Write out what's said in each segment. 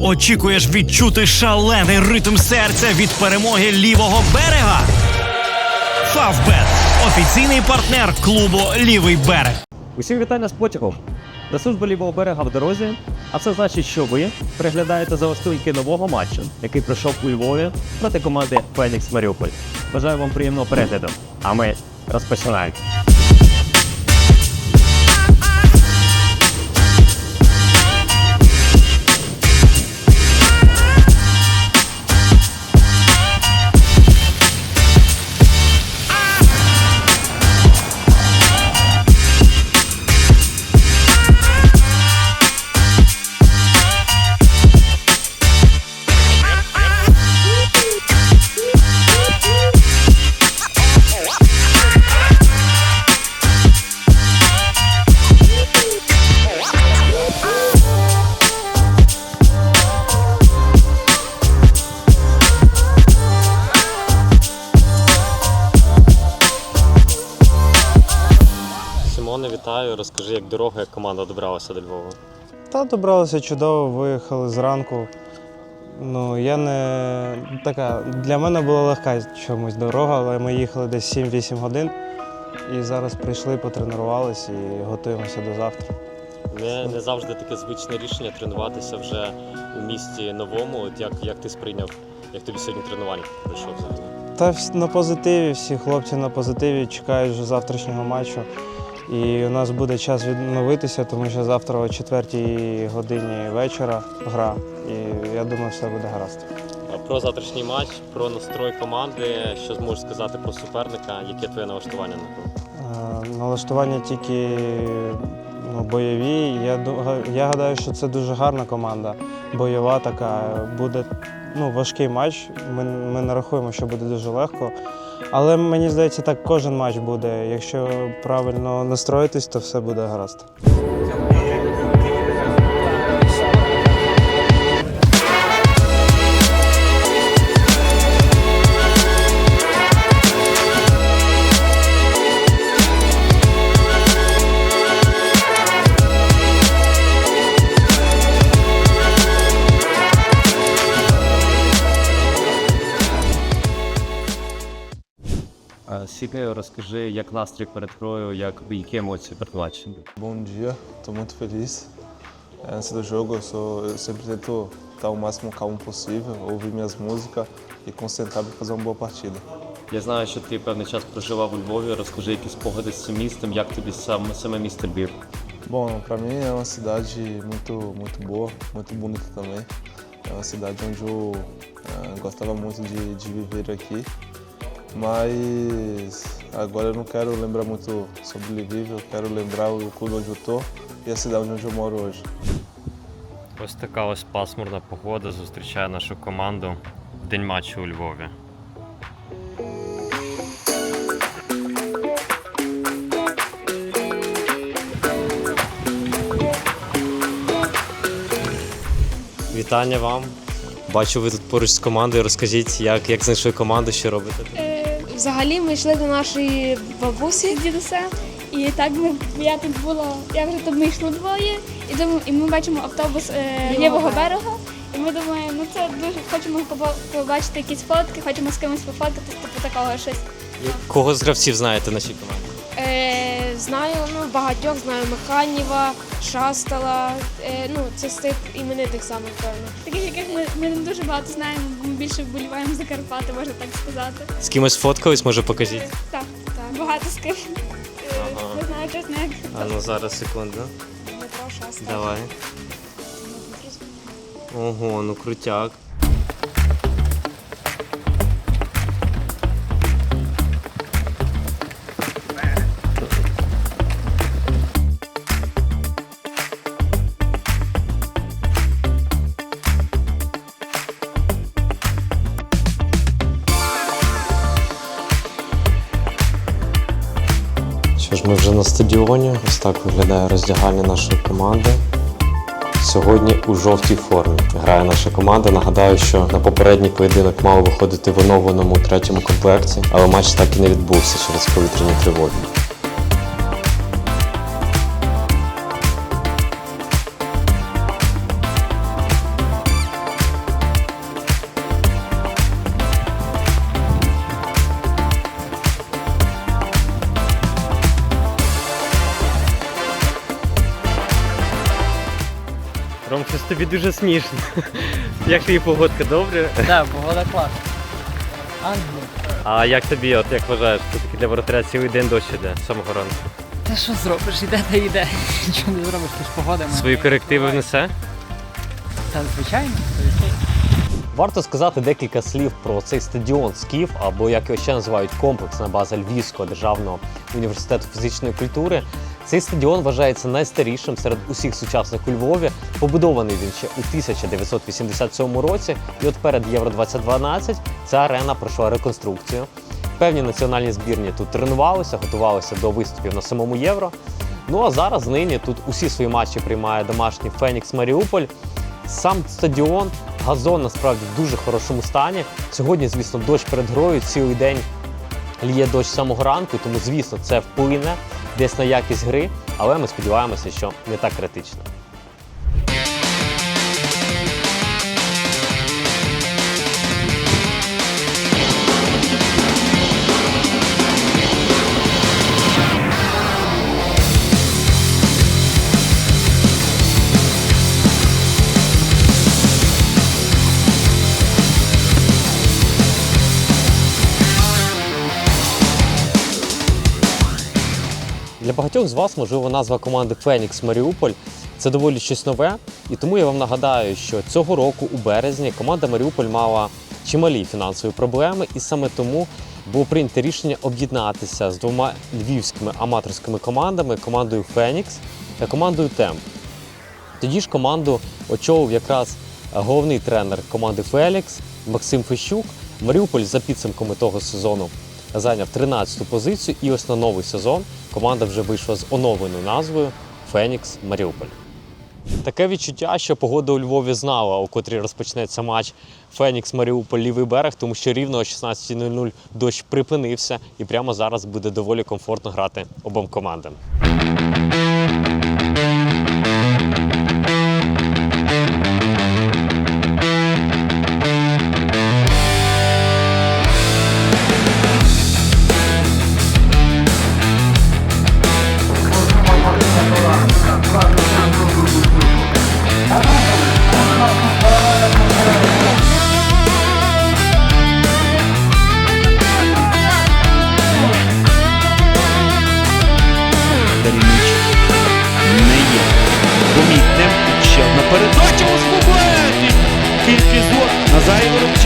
Очікуєш відчути шалений ритм серця від перемоги лівого берега? Фавбет офіційний партнер клубу Лівий берег. Усім вітання з потягом. До служби лівого берега в дорозі. А це значить, що ви приглядаєте за остинки нового матчу, який пройшов у Львові проти команди Фенікс Маріуполь. Бажаю вам приємного перегляду. А ми розпочинаємо. Вітаю. Розкажи, як дорога, як команда добралася до Львова. Та добралися чудово, виїхали зранку. Ну, я не така. Для мене була легка чомусь дорога, але ми їхали десь 7-8 годин. І зараз прийшли, потренувалися і готуємося до завтра. Не, не завжди таке звичне рішення тренуватися вже у місті новому. От як, як ти сприйняв, як тобі сьогодні тренування пройшов взагалі? Та на позитиві, всі хлопці на позитиві чекають вже завтрашнього матчу. І у нас буде час відновитися, тому що завтра о 4 годині вечора гра. І я думаю, все буде гаразд. Про завтрашній матч, про настрой команди, що зможеш сказати про суперника, яке твоє налаштування на гру? Е, Налаштування тільки ну, бойові. Я, я гадаю, що це дуже гарна команда. Бойова така. Буде ну, важкий матч. Ми, ми не рахуємо, що буде дуже легко. Але мені здається, так кожен матч буде. Якщо правильно настроїтись, то все буде гаразд. Сікею, розкажи, як настрій перед грою, як які емоції перед матчем. Bom dia, estou muito feliz. É, Antes do jogo, eu, sou, eu sempre tento estar o máximo calmo possível, ouvir minhas músicas e concentrar para fazer uma boa partida. Я знаю, що ти певний час проживав у Львові. Розкажи якісь спогади з цим містом, як тобі сам саме місто Львів. Bom, para mim é uma cidade muito, muito boa, muito bonita também. É uma cidade onde eu eh, gostava muito de, de viver aqui. Mas agora eu não quero lembrar muito sobre Lviv, eu quero lembrar o clube onde eu tô e a cidade onde eu moro hoje. Ось така ось пасмурна погода зустрічає нашу команду в день матчу у Львові. Вітання вам. Бачу, ви тут поруч з командою. Розкажіть, як, як знайшли команду, що робите? Взагалі ми йшли до нашої бабусі дідуся, і так ми я тут була. Я вже тут ми йшли двоє, і думаю, і ми бачимо автобус е, лівого берега. І ми думаємо, ну це дуже хочемо побачити якісь фотки, хочемо з кимось пофоткатись, типу такого щось. Кого з гравців знаєте нашій команді? Е, знаю ну, багатьох, знаю Механіва, Шастала. Е, ну, це з тих іменитих самих певно. Таких, яких ми, ми не дуже багато знаємо, більше вболіваємо за Карпати, можна так сказати. З кимось фоткались, може покажіть? Так, так, багато з ким. Ага. Не знаю, чесно, як А ну зараз секунду. Дмитро Шаста. Давай. Ого, ну крутяк. Що ж, ми вже на стадіоні. Ось так виглядає роздягання нашої команди. Сьогодні у жовтій формі грає наша команда. Нагадаю, що на попередній поєдинок мав виходити в оновленому третьому комплекті, але матч так і не відбувся через повітряні тривоги. Тобі дуже смішно. Як тобі погодка, добре? Так, погода класна. Ангел. А як тобі, от як вважаєш, це такий для воротаря цілий день дощ іде з самого ранку? Та що зробиш? Іде та йде. Нічого не зробиш, ти ж погода. Свої корективи внесе? Та звичайно. Варто сказати декілька слів про цей стадіон Скіф, або як його ще називають комплексна база Львівського державного університету фізичної культури. Цей стадіон вважається найстарішим серед усіх сучасних у Львові. Побудований він ще у 1987 році. І от перед Євро 2012 ця арена пройшла реконструкцію. Певні національні збірні тут тренувалися, готувалися до виступів на самому євро. Ну а зараз нині тут усі свої матчі приймає домашній Фенікс Маріуполь. Сам стадіон, газон насправді в дуже хорошому стані. Сьогодні, звісно, дощ перед грою цілий день ліє дощ самого ранку, тому, звісно, це вплине десь на якість гри, але ми сподіваємося, що не так критично. Багатьох з вас, можливо, назва команди Фенікс Маріуполь це доволі щось нове. І тому я вам нагадаю, що цього року, у березні, команда Маріуполь мала чималі фінансові проблеми, і саме тому було прийнято рішення об'єднатися з двома львівськими аматорськими командами командою Фенікс та командою Темп. Тоді ж команду очолив якраз головний тренер команди Фелікс Максим Фещук. Маріуполь за підсумками того сезону зайняв 13-ту позицію, і ось на новий сезон команда вже вийшла з оновленою назвою Фенікс Маріуполь. Таке відчуття, що погода у Львові знала, у котрій розпочнеться матч Фенікс Маріуполь лівий берег, тому що рівно о 16.00 дощ припинився, і прямо зараз буде доволі комфортно грати обом командам.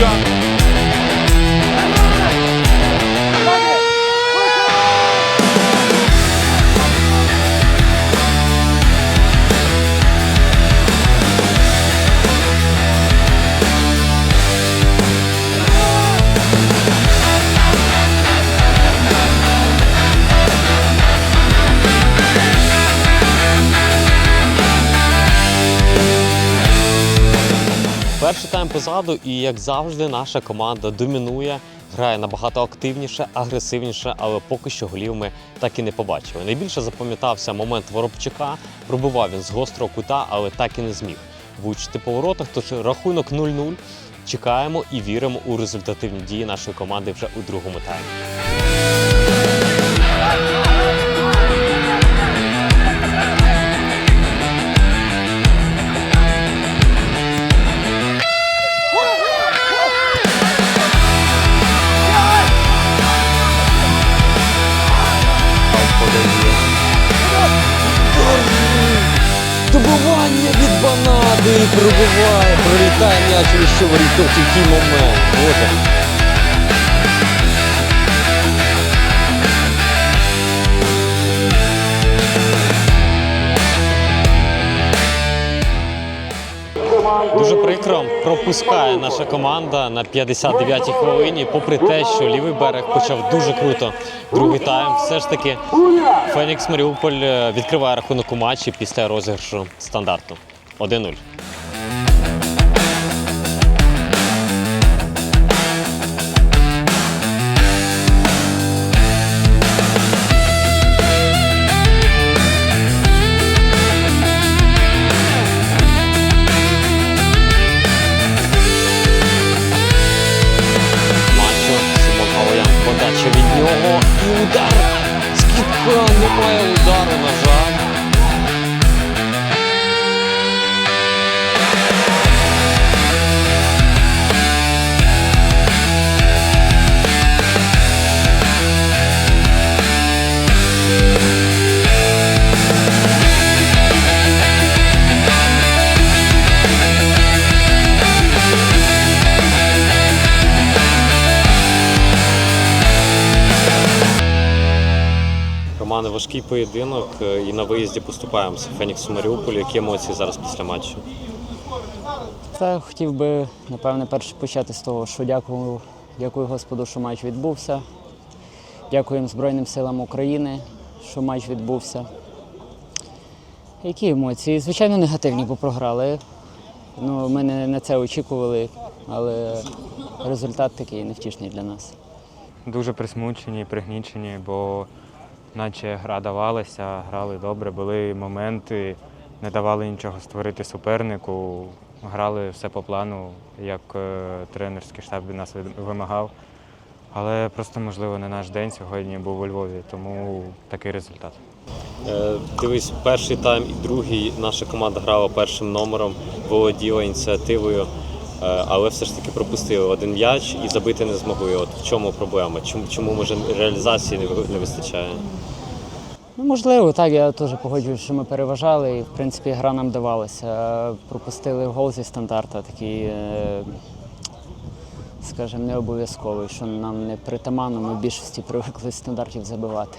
shot Воробчак. Позаду, і як завжди, наша команда домінує, грає набагато активніше, агресивніше, але поки що голів ми так і не побачили. Найбільше запам'ятався момент Воробчака. Пробував він з гострого кута, але так і не зміг влучити по воротах. Тож рахунок 0-0. Чекаємо і віримо у результативні дії нашої команди вже у другому таймі. Від банади і пробиває, пролітає м'яч і що воріт такий момент. Боже. Дуже прикро пропускає наша команда на 59-й хвилині, попри те, що лівий берег почав дуже круто другий тайм. Все ж таки Фенікс Маріуполь е, відкриває рахунок у матчі після розіграшу стандарту 1-0. Немає удару, на жаль. Важкий поєдинок е, і на виїзді поступаємося. Фенікс у Маріуполі. Які емоції зараз після матчу? Та хотів би, напевне, перше почати з того, що дякую, дякую Господу, що матч відбувся. Дякуємо Збройним силам України, що матч відбувся. Які емоції? Звичайно, негативні, бо програли. Ну, ми не на це очікували, але результат такий невтішний для нас. дуже присмучені, пригнічені, бо наче гра давалася, грали добре, були моменти, не давали нічого створити супернику, грали все по плану, як е, тренерський штаб від нас вимагав. Але просто, можливо, не наш день сьогодні був у Львові, тому такий результат. Е, Дивись, перший тайм і другий наша команда грала першим номером, володіла ініціативою, але все ж таки пропустили один м'яч і забити не змогли. От в чому проблема? Чому, чому може реалізації не вистачає? Ну, можливо, так, я теж погоджуюсь, що ми переважали, і в принципі гра нам давалася. Пропустили гол зі стандарта, такий, е, скажімо, не обов'язковий, що нам не притаманно, ми в більшості привикли стандартів забивати.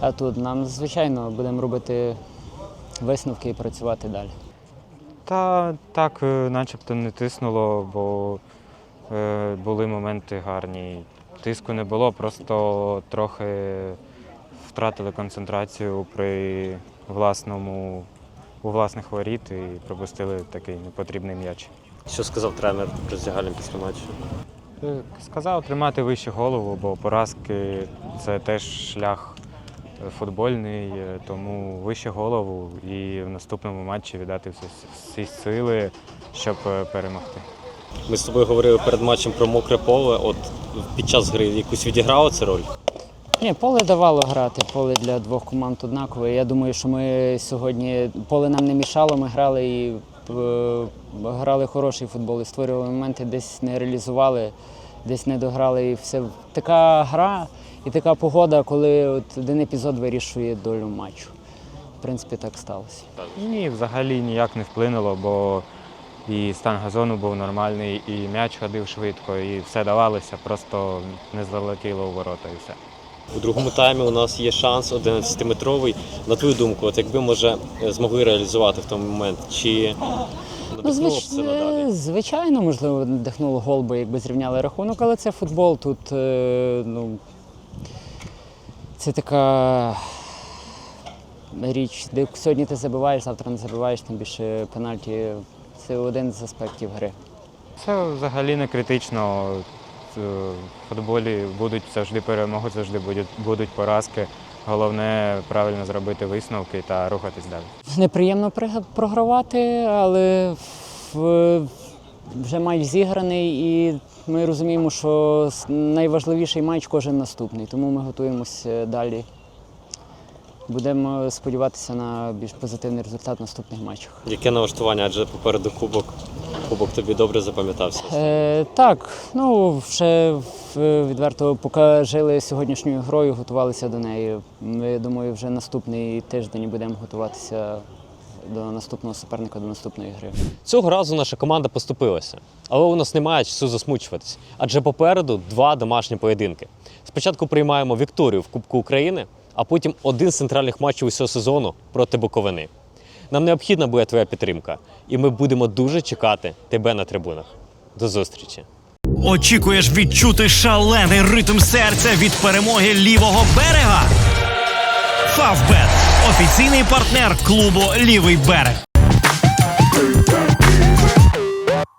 А тут нам, звичайно, будемо робити висновки і працювати далі. Та так, е, начебто не тиснуло, бо е, були моменти гарні. Тиску не було, просто трохи втратили концентрацію при власному у власних воріт і пропустили такий непотрібний м'яч. Що сказав тренер роздягальним після матчу? Е, Сказав тримати вище голову, бо поразки це теж шлях футбольний, е, тому вище голову і в наступному матчі віддати всі, всі сили, щоб е, перемогти. Ми з тобою говорили перед матчем про мокре поле. От під час гри якусь відіграло це роль? Ні, поле давало грати, поле для двох команд однакове. Я думаю, що ми сьогодні поле нам не мішало, ми грали і е, грали хороший футбол і створювали моменти, десь не реалізували, десь не дограли. І все. Така гра і така погода, коли от один епізод вирішує долю матчу. В принципі, так сталося. Ні, взагалі ніяк не вплинуло, бо і стан газону був нормальний, і м'яч ходив швидко, і все давалося, просто не залетіло у ворота і все. У другому таймі у нас є шанс 11-метровий. На твою думку, от якби може змогли реалізувати в тому момент, чи Ну, надихнуло звич... це надалі? е, Звичайно, можливо, надихнуло гол, бо якби зрівняли рахунок, але це футбол. Тут е, ну, це така річ, де сьогодні ти забиваєш, завтра не забиваєш, тим більше пенальті. Це один з аспектів гри. Це взагалі не критично. Е, В футболі будуть завжди перемоги, завжди будуть, будуть поразки. Головне правильно зробити висновки та рухатись далі. Неприємно програвати, але в- вже матч зіграний, і ми розуміємо, що найважливіший матч кожен наступний, тому ми готуємося далі. Будемо сподіватися на більш позитивний результат в наступних матчах. Яке налаштування? Адже попереду кубок. Кубок тобі добре запам'ятався. Е, так, ну вже відверто, поки жили сьогоднішньою грою, готувалися до неї. Ми думаю, вже наступний тиждень будемо готуватися до наступного суперника, до наступної гри. Цього разу наша команда поступилася, але у нас немає часу засмучуватись, адже попереду два домашні поєдинки. Спочатку приймаємо Вікторію в Кубку України, а потім один з центральних матчів усього сезону проти Буковини. Нам необхідна буде твоя підтримка, і ми будемо дуже чекати тебе на трибунах. До зустрічі! Очікуєш відчути шалений ритм серця від перемоги лівого берега? Фавбет офіційний партнер клубу Лівий берег.